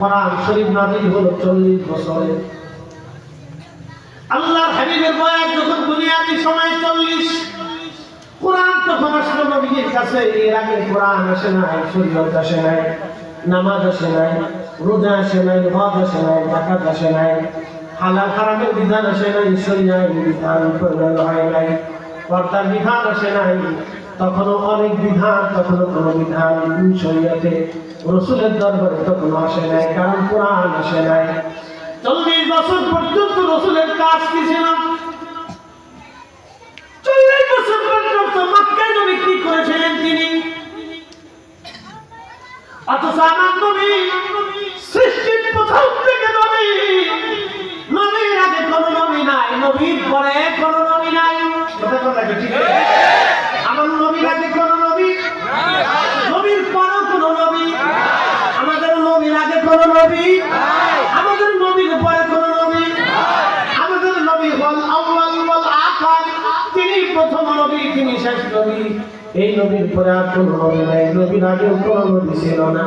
কোরআন আসে নাই, শরীয়ত আসে নাই, নামাজ আসে নাই, রোজা আসে বিধান আসে নাই শরীয় বিধান প্রয়োজন হয় নাই পর্দার বিধান আসে নাই, তখনও অনেক বিধান, তখনও কোনো বিধান শরীয়তে রসুলের দরবারে তখনও আসে নাই, কারণ কোরআন আসে নাই। চল্লিশ বছর পর্যন্ত রসুলের কাজ কি ছিল? চল্লিশ বছর পর্যন্ত মক্কায় নবী কি করেছিলেন তিনি? অথচ আমার নবী সৃষ্টির প্রথম থেকে নবী। নবীর আগে কোন নবী নাই, নবীর পরে কোন নবী নাই। কথা কথা ঠিক? আমার নবীর আগে কোন নবী নবীর পরেও কোন নবী আমাদের নবীর আগে কোন নবী? আমাদের নবীর পরে কোন নবী? আমাদের নবী হল আউয়াল ওয়াল আখির। তিনি প্রথম নবী, তিনি শেষ নবী। এই নবীর পরে আর কোন নবী নাই। নবীর আগেও কোন নবী ছিল না।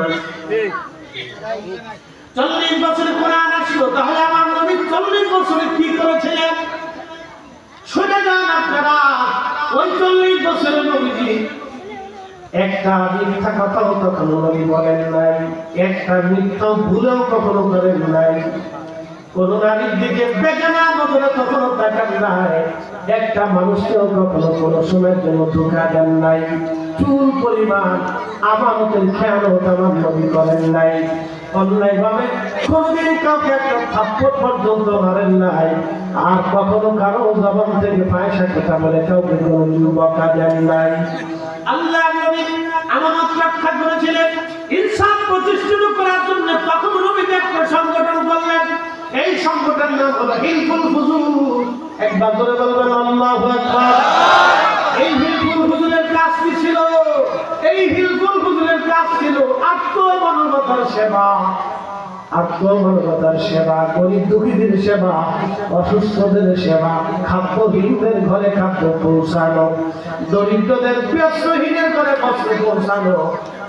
চল্লিশ বছর কোরআন আসলো। তাহলে আমার নবী চল্লিশ বছরে কি করেছিলেন? শুনে যান আপনারা। ওই চল্লিশ বছরের নবীজি একটা মিথ্যা কথাও কখনো নবী বলেন নাই, একটা মিথ্যা ভুলেও কখনো করেন নাই। কোন নারীর দিকে বেগানা নজরে কখনো তাকান নাই, একটা মানুষকেও কখনো কোনো সময়ের জন্য ধোকা দেন নাই। চুল পরিমাণ আমানতের খেয়ালত আমার নবী করেন নাই। অন্যায় ভাবে কোনদিন কাউকে একটা থাপ্পড় পর্যন্ত মারেন নাই। আর কখনো কারও জবান থেকে পয়সা কথা বলে কাউকে কোনো যুবকা দেন নাই। আল্লাহ নবী আমানত রক্ষা করেছিলেন। ইনসাফ প্রতিষ্ঠিত করার জন্য তখন নবীকে একটা সংগঠন করলেন। এই সংগঠনের নাম হলো হিলফুল ফুজুল একবার ধরে বলবেন, আল্লাহু আকবার। এই হিলফুল ফুজুলের কাজ কি ছিল? এই হিলফুল ফুজুলের কাজ ছিল আত্মমানবতার সেবা। আত্মমানবতার সেবা গরিব দুঃখীদের সেবা, অসুস্থদের সেবা, খাদ্যহীনদের ঘরে খাদ্য পৌঁছানো দরিদ্রদের প্রিয়হীনের ঘরে বস্ত্র পৌঁছানো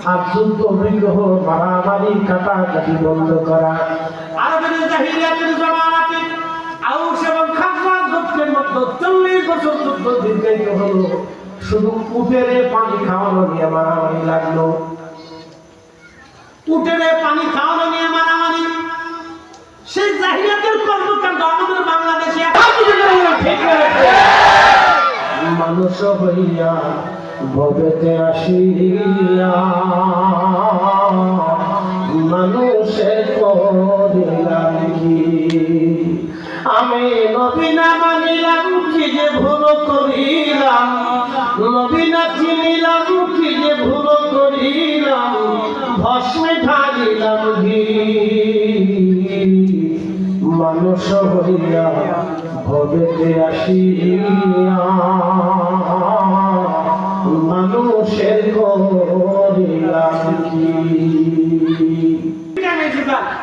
আর যুদ্ধ, বিগ্রহ, মারামারি, কাটাকাটি বন্ধ করা। শুধু উটের পানি খাওয়ানো নিয়ে মারামারি লাগল। উটেরে পানি খাওয়ানো নিয়ে মারামারি সেই জাহিলিয়াতের কর্মকাণ্ড আমাদের বাংলাদেশে মানুষ হইয়া ভবেতে আসিয়া, মানুষের করিলাম কি আমি নবীনা মানিলাম কি যে ভুল মানুষ হইয়া ভবেতে আসিয়া। মানুষের করিলাম কি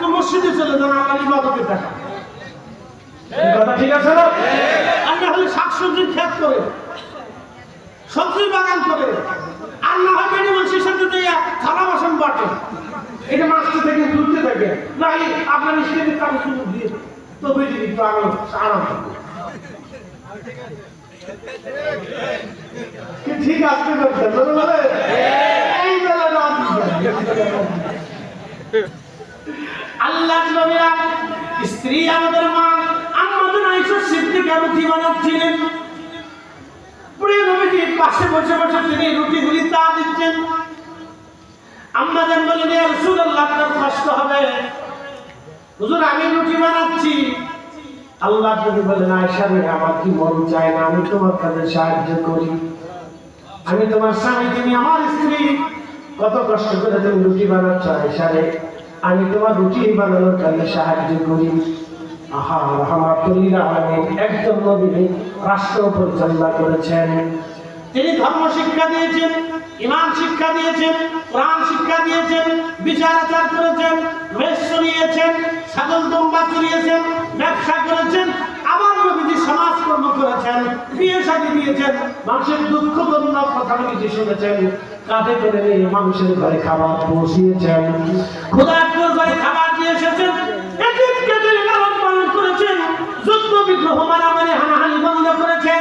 তো মসজিদে চলে যান আমার ইবাদতের এই কথা ঠিক আছে না? আর না হলে শাকসবজির ক্ষেত করে সবজি বাগান করে আর না হয় মেয়ে মানুষের সাথে যাইয়া থালা বাসন বাটে। এটা মাছটা থেকে দূরতে থাকে। না আপনার স্ত্রীকে কারও সুযোগ দিয়ে তবে যদি একটু আরাম আরাম। কি ঠিক বলে এই বেলা আল্লাহ নবীরা স্ত্রী আমাদের মা আমাদের আইসা সিদ্দিকা রুটি বানাচ্ছিলেন প্রিয় নবীজির পাশে বসে বসে তিনি রুটিগুলি তা দিচ্ছেন। কষ্ট হবে। হুজুর, আমি রুটি বানাচ্ছি। আল্লাহ নবী বলেন, আয়েশা রে আমার কি মন চায় না? আমি তোমার কাছে সাহায্য করি। আমি তোমার স্বামী, তুমি আমার স্ত্রী। কত কষ্ট করে তুমি রুটি বানাচ্ছ, আয়েশা রে। আমি তোমার রুটি বানানোর কাজে সাহায্য করি। আহা রহমাতুল্লিল আলামিন একজন নবী রাষ্ট্র পরিচালনা করেছেন। তিনি ধর্ম শিক্ষা দিয়েছেন ইমান শিক্ষা দিয়েছেন প্রাণ শিক্ষা দিয়েছেন, বিচার আচার করেছেন রেশ চড়িয়েছেন ছাগল দম্বা চড়িয়েছেন ব্যবসা করেছেন, আবার নবীজি সমাজকর্ম করেছেন, বিয়ে সাজি দিয়েছেন, মানুষের দুঃখ বন্ধ কথা নবীজি শুনেছেন, কাঁধে করে নিয়ে মানুষের ঘরে খাবার পৌঁছিয়েছেন খোদার ঘরে খাবার দিয়ে এসেছেন পালন করেছেন, যুদ্ধ বিগ্রহ মারামারি হানাহানি বন্ধ করেছেন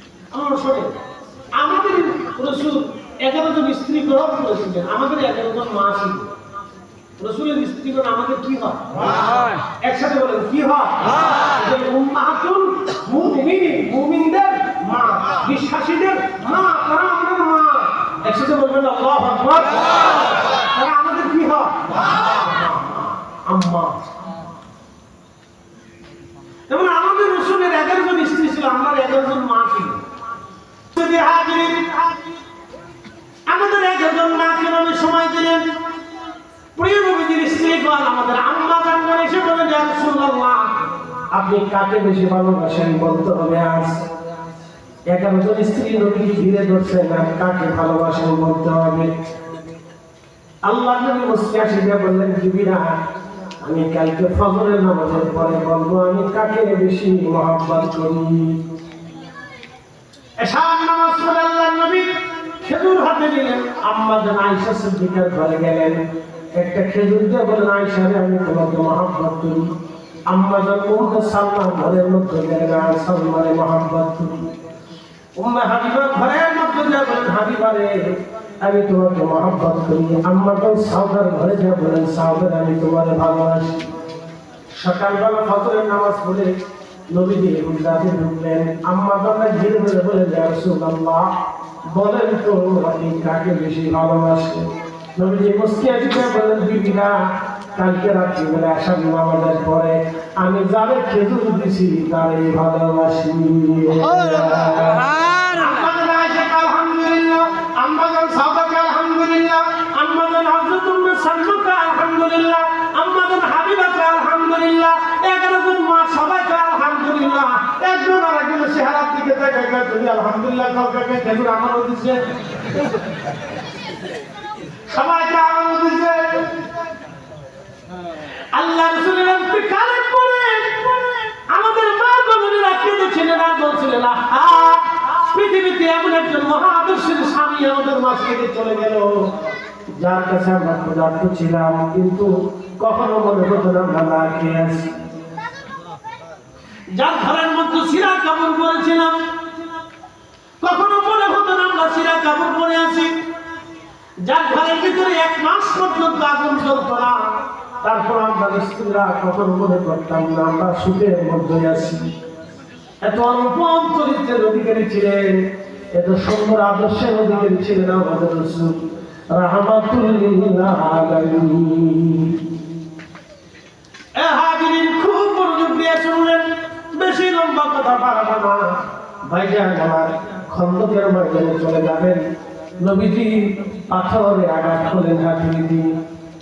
আমার শোনেন আমাদের রসুল এগারো জন স্ত্রী গ্রহণ করেছিলেন আমাদের এগারো জন মা ছিল। রসুলের স্ত্রীগণ আমাদের কি হয়? একসাথে বলেন কি হয়? উম্মাহাতুল মুমিনিন মুমিনদের মা বিশ্বাসীদের মা তারা আমাদের মা। একসাথে বলবেন আল্লাহু আকবার। তারা আমাদের কি হয়? আম্মা। যেমন আমাদের রসুলের এগারো জন স্ত্রী ছিল আমার এগারো জন মা আমাদের এগারো জন মাকে আমি সময় দিলেন। প্রিয় নবীজির আমাদের আম্মা এসে বলে যে রাসূলুল্লাহ, আপনি কাকে বেশি ভালোবাসেন বলতে হবে আজ? স্ত্রী কাকে ভালোবাসেন বলতে হবে আল্লাহ নবী আসিয়া বললেন বিবিরা আমি কালকে ফজরের নামাজের পরে বলব, আমি কাকে বেশি মহব্বত করি? খেজুর হাতে নিলেন আম্মা যেন আয়েশা সিদ্দিকার ঘরে গেলেন। একটা খেজুর দিয়ে বলেন আয়েশা রে, আমি তোমাকে মহব্বত করি। আম্মা যেন উম্মে সালমা ঘরের মধ্যে গেলেন আর সালমারে, মহব্বত করি। উম্মে হাবিবা ঘরের মধ্যে যা বলেন হাবিবা রে, আমি তোমাকে মহব্বত করি। আম্মা যেন সাউদার ঘরে যা বলেন সাউদার আমি তোমারে ভালোবাসি। সকালবেলা ফজরের নামাজ পড়ে নবীজি হুজরাতে ঢুকলেন। আম্মা বাবা ঘিরে বলে যে রাসূলুল্লাহ বলেন তো আপনি কাকে বেশি ভালোবাসেন নবীজি বলেন কালকে আসার নামাজের পরে আমি যারে খেজুর দিছি তারে ভালোবাসি। আলহামদুলিল্লাহ, সাহাবাকে আলহামদুলিল্লাহ, চেহারার দিকে তুমি আলহামদুলিল্লাহ কাকে খেজুর আমারও দিছে। সবাইকে আমারও দিছে। আল্লাহ রসুলের পরে আমাদের মা বলছিলেন আহা পৃথিবীতে এমন একজন মহা আদর্শের স্বামী আমাদের মাঝ থেকে চলে গেল যার কাছে আমরা ক্ষুধার্ত ছিলাম, কিন্তু কখনো মনে হতো না আমরা না খেয়ে যার ঘরের মধ্যে সিরা কাপড় পরেছিলাম কখনো মনে হতো না আমরা সিরা কাপড় পরে আছি। যার ঘরের ভিতরে এক মাস পর্যন্ত আগুন জ্বলতো না। তারপর আমরা স্ত্রীরা কখন মনে করতাম না, আমরা সুখের মধ্যে আছি। এত অনুপম চরিত্রের অধিকারী ছিলেন, এত সুন্দর আদর্শের অধিকারী ছিলেন আমাদের রসুল। হাজিরিন, খুব মনোযোগ দিয়ে শুনলেন। বেশি লম্বা কথা পারাবো না। ভাইজান আমার খন্দকের ময়দানে চলে যাবেন। নবীজি পাথরে আঘাত করলেন হাতুড়ি দিয়ে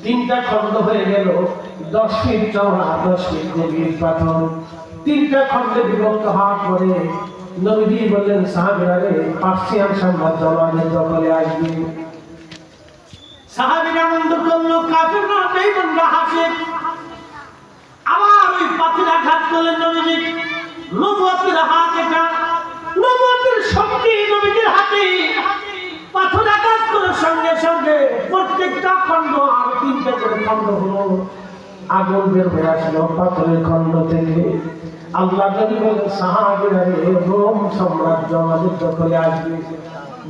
তিনটা খন্ড হয়ে গেল। দশ ফিট চওড়া দশ ফিট গভীর পাথর। তিনটা খণ্ডে বিভক্ত হওয়ার পরে নবীজি বললেন, সাহাবিরা রে, পার্সিয়ান সাম্রাজ্য আমাদের দখলে আসবে। সাহাবিরা আনন্দ করল, কাফিররা, বেঈমানরা হাসে। আবার ওই পাথর আঘাত করলেন নবীজি। নবুয়তের হাত এটা, নবুয়তের শক্তি নবীজির হাতে। পাথর আঘাত করার সঙ্গে সঙ্গে প্রত্যেকটা খণ্ড আর তিনটা করে খণ্ড হলো। আগুন বের হয়ে আসলো পাথরের খণ্ড থেকে। আল্লাহ নবী বলেন, সাহাবিরা রোম সাম্রাজ্য আমাদের দখলে আসবে।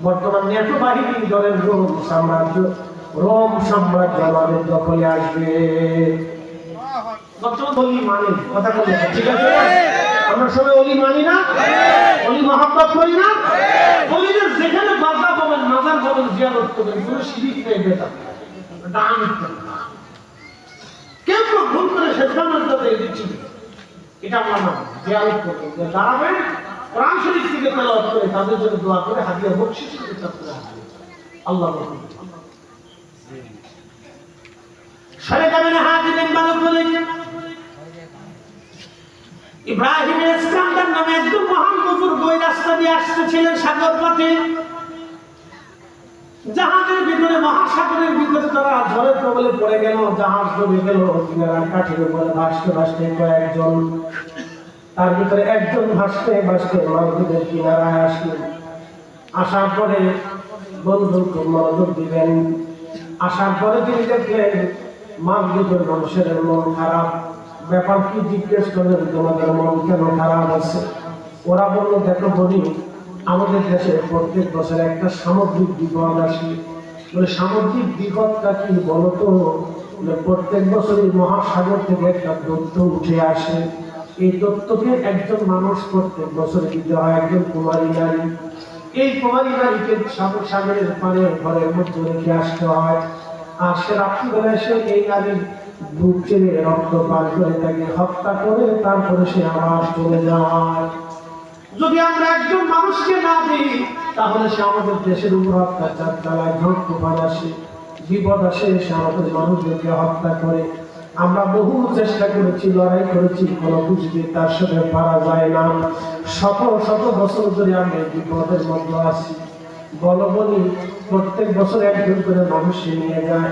বর্তমান নেটো বাহিনী দলের রোম সাম্রাজ্য রোম সাম্রাজ্য আমাদের দখলে আসবে। বর্তমান অলি মানি কথা বলে ঠিক আছে? আমরা সবাই অলি মানি না অলি মহাব্বত করি না। অলিদের যেখানে বাধা পাবেন মাজার পাবেন জিয়ারত করবেন কোনো শিরিক নেই বেটা। দান কেউ কেউ ভুল করে শেষবানের যাতে দিচ্ছি। এটা আমরা না জিয়ারত করবেন দাঁড়াবেন কোরআন শরীফ থেকে তেলাওয়াত করে তাদের জন্য দোয়া করে হাদিয়া বকশিস করে হবে আল্লাহ। বলুন সরে যাবেন হাজিরেন বালক বলে। ইব্রাহিম ইসকান্দার নামে একজন মহান বুজুর্গ ওই রাস্তা দিয়ে আসতেছিলেন সাগর পথে। জাহাজের ভিতরে, মহাসাগরের ভিতরে তারা ঝড়ের কবলে পড়ে গেল, জাহাজ ডুবে গেল কাঠের উপরে ভাসতে ভাসতে কয়েকজন, তার ভিতরে একজন ভাসতে ভাসতে মালদ্বীপের কিনারায় আসলেন আসার পরে বন্ধু খুব দিলেন আসার পরে তিনি দেখলেন মালদ্বীপের মানুষের মন খারাপ। ব্যাপার কি জিজ্ঞেস করলেন তোমাদের মন কেন খারাপ আছে? ওরা বলল, দেখো বলি, আমাদের দেশে প্রত্যেক বছর একটা সামুদ্রিক বিপদ আসে। বলে সামুদ্রিক বিপদটা কি বলতো? বলে প্রত্যেক বছরই মহাসাগর থেকে একটা দত্ত উঠে আসে। এই দত্তকে একজন মানুষ প্রত্যেক বছর দিতে হয়, একজন কুমারী নারী। এই কুমারী নারীকে সাগর, সাগরের পারে ঘরের মধ্যে রেখে আসতে হয়। আর সে রাত্রিবেলা এসে এই নারীর রক্ত পান করে তাকে হত্যা করে তারপরে সে চলে যায়। যদি আমরা একজন মানুষকে না দিই, তাহলে সে আমাদের দেশের উপর অত্যাচার চালায় বিপদ আসে, সে আমাদের মানুষদেরকে হত্যা করে। আমরা বহু চেষ্টা করেছি, লড়াই করেছি, কোনো কিছুতে তার সাথে পারা যায় না। শত শত বছর ধরে আমরা বিপদের মধ্যে আছি। বলো বলি, প্রত্যেক বছর একজন করে মানুষকে নিয়ে যায়।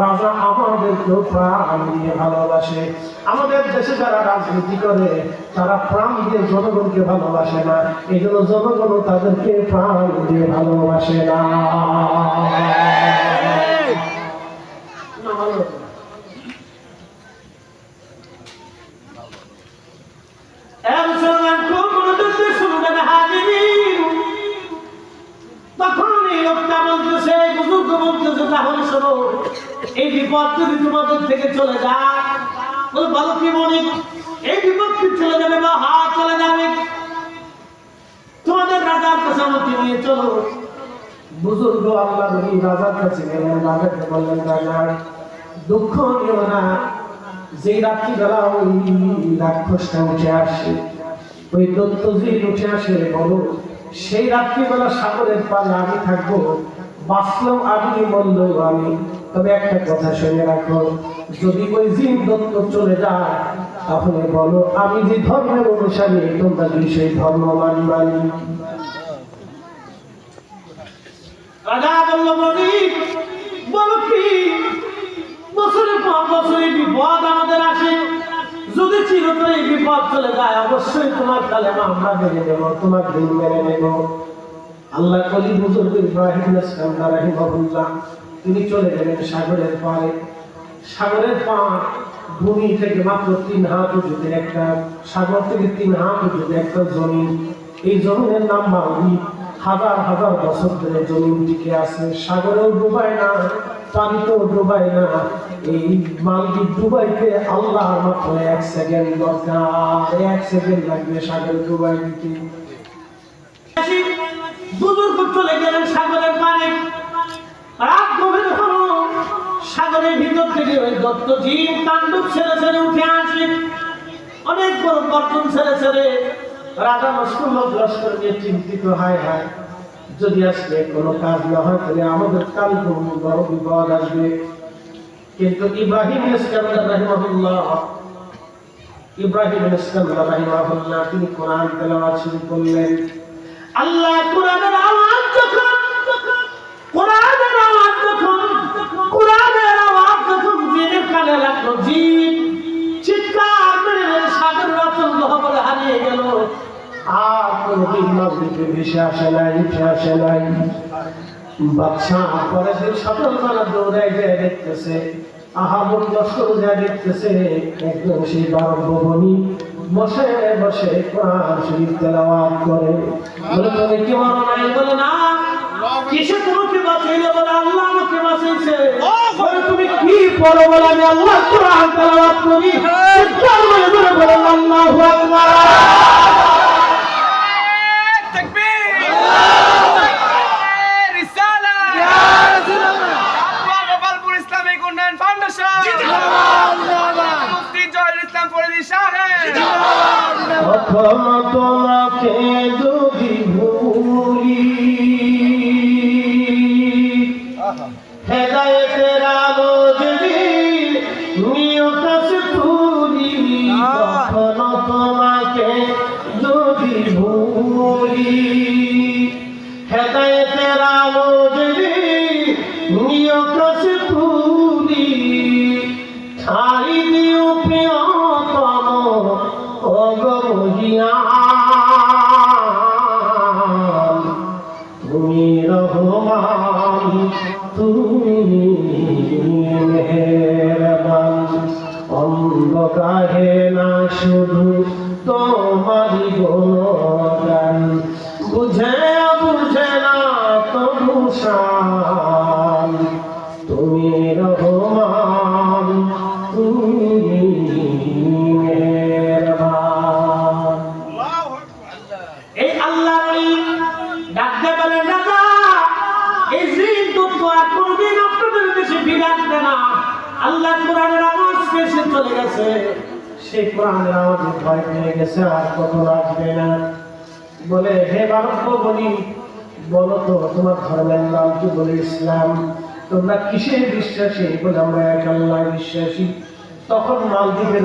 রাজা আমাদেরকেও প্রাণ দিয়ে ভালোবাসে। আমাদের দেশে যারা রাজনীতি করে, তারা প্রাণ দিয়ে জনগণকে ভালোবাসে না। এই জন্য জনগণ তাদেরকে প্রাণ দিয়ে ভালোবাসে না। তখন বলতেছে বুজুর্গ বলতেছে তাহলে শোনো, এই বিপদ যদি তোমাদের দুঃখ নিও না যে রাত্রিবেলা ওই রাক্ষসটা উঠে আসে, ওই দত্তজি উঠে আসে, বলো, সেই রাত্রিবেলা সাগরের পালে আমি থাকব বাঁচলেও আমি। তবে একটা কথা শুনে রাখো, যদি ওই জিন দত্ত চলে যায়, তাহলে বলো, আমি যে ধর্মের অনুসারী, তোমরা কি সেই ধর্ম মানি মানি রাজা বলল বলো কি? বছরের পর বছর বিপদ আমাদের আসে। যদি চিরতরে বিপদ চলে যায়, অবশ্যই তোমার কালেমা আমরা মেনে নেব, তোমার দিন মেনে নেব। আল্লাহ কলি বুজুর্গ ইব্রাহিম রাহিমাহুল্লাহ, তিনি চলে গেলেন সাগরের পাড়ে। সাগরের পাড় ভূমি থেকে মাত্র তিন হাত উঁচুতে একটা, সাগর থেকে তিন হাত উঁচুতে একটা জমিন। এই জমিনের নাম মালদ্বীপ। হাজার হাজার বছর ধরে জমিন টিকে আছে। সাগরেও ডুবায় না, পানিতেও ডুবায় না। এই মালদ্বীপ ডুবাইতে আল্লাহ মাত্র এক সেকেন্ড দরকার। এক সেকেন্ড লাগবে সাগর ডুবাই দিতে বুজুর্গ চলে গেলেন সাগরের পানে। রাত গভীর হলো, সাগরের ভিতর থেকে ওই দত্ত জীব তাণ্ডব ছেড়ে ছেড়ে উঠে আসে। অনেক বড় গর্জন ছেড়ে ছেড়ে রাজা মস্কুল লস্কর নিয়ে চিন্তিত, হায় হায়, যদি আজকে কোনো কাজ না হয়, তাহলে আমাদের কাল কোনো বড় বিপদ আসবে। কিন্তু ইব্রাহিম ইসকান্দার রাহিমাহুল্লাহ, ইব্রাহিম ইসকান্দার রাহিমাহুল্লাহ তিনি কোরআন তেলাওয়াত শুরু করলেন। আল্লাহ কোরআনের আওয়াজ যখন, কোরআনের আওয়াজ যখন, কোরআনের আওয়াজ যখন জিনের কানে লাগল, জিন চিৎকার মেরে সাগর রতন গহবরে হারিয়ে গেল। আর কোনদিন নদীতে ভেসে আসে নাই উঠে আসে দৌড়ে যায় দেখতেছে আহাবুল লস্কর যা দেখতেছে, একদম সেই বারব্যবনী বসে বসে কোরআন শরীফ তেলাওয়াত করে বলে তুমি কি মানো নাই বলে না কিসে তোমাকে বাঁচাইলে বলে আল্লাহ আমাকে বাঁচাইছে বলে তুমি কি পড়ো বলে আমি আল্লাহ কোরআন তেলাওয়াত করি চিৎকার বলে ধরে বলে আল্লাহু আকবার ফাউন্ডেশন কখন তোমাকে যদি ভুলি হেদায়েতের আলো যদি নিয়ত তুলি কখনো তোমাকে যদি ভুলি হেদায়েতের আলো যদি নিয়ত তুলি ঠাই শান তুমি রহমান, তুমি এই আল্লাহ ডাকতে বলেন রাজা, এই জিন আর কোনদিন আপনাদের দেশে ফিরে আসবে না। আল্লাহ কোরআনের আওয়াজ এসে চলে গেছে। সেই কোরআনের আওয়াজ ভয় পেয়ে গেছে আর কখন আসবে না। বলে, হে বারব্য বলি বলো তো, তোমার ধর্মের নাম কি বলে ইসলাম? তোমরা কিসে বিশ্বাসী? বলে আমরা এক আল্লাহ বিশ্বাসী। তখন মালদ্বীপের